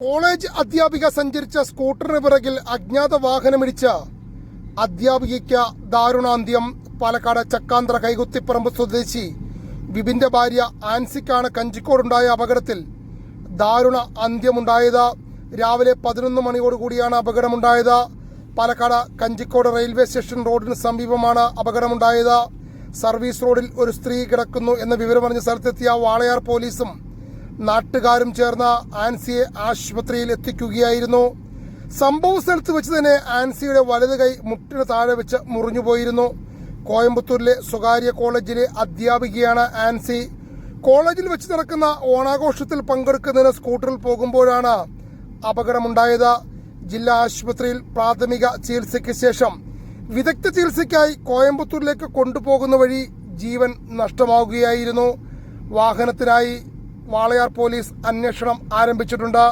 College അധ്യാപിക സഞ്ചരിച്ച സ്കൂട്ടറിന് പിറകിൽ അജ്ഞാത വാഹനമിടിച്ച അധ്യാപികയ്ക്ക് ദാരുണാന്ത്യം. പാലക്കാട് ചക്കാന്തറ കൈകുത്തിപ്പറമ്പ് സ്വദേശി ബിബിന്റെ ഭാര്യ ആൻസിക്കാണ് കഞ്ചിക്കോടുണ്ടായ അപകടത്തിൽ ദാരുണ അന്ത്യമുണ്ടായത്. രാവിലെ പതിനൊന്ന് മണിയോടുകൂടിയാണ് അപകടമുണ്ടായത്. പാലക്കാട് കഞ്ചിക്കോട് റെയിൽവേ സ്റ്റേഷൻ റോഡിന് സമീപമാണ് അപകടമുണ്ടായത്. സർവീസ് റോഡിൽ ഒരു സ്ത്രീ കിടക്കുന്നു എന്ന വിവരമറിഞ്ഞ സ്ഥലത്തെത്തിയ വാളയാർ പോലീസും നാട്ടുകാരും ചേർന്ന ആൻസിയെ ആശുപത്രിയിൽ എത്തിക്കുകയായിരുന്നു. സംഭവ സ്ഥലത്ത് വെച്ച് തന്നെ ആൻസിയുടെ വലത് കൈ മുട്ടിന് താഴെ വെച്ച് മുറിഞ്ഞുപോയിരുന്നു കോയമ്പത്തൂരിലെ സ്വകാര്യ കോളേജിലെ അധ്യാപികയാണ് ആൻസി. കോളേജിൽ വെച്ച് നടക്കുന്ന ഓണാഘോഷത്തിൽ പങ്കെടുക്കുന്നതിന് സ്കൂട്ടറിൽ പോകുമ്പോഴാണ് അപകടമുണ്ടായത്. ജില്ലാ ആശുപത്രിയിൽ പ്രാഥമിക ചികിത്സയ്ക്ക് ശേഷം വിദഗ്ധ ചികിത്സയ്ക്കായി കോയമ്പത്തൂരിലേക്ക് കൊണ്ടുപോകുന്ന വഴി ജീവൻ നഷ്ടമാവുകയായിരുന്നു. വാഹനത്തിനായി വാളയാർ പോലീസ് അന്വേഷണം ആരംഭിച്ചിട്ടുണ്ട്.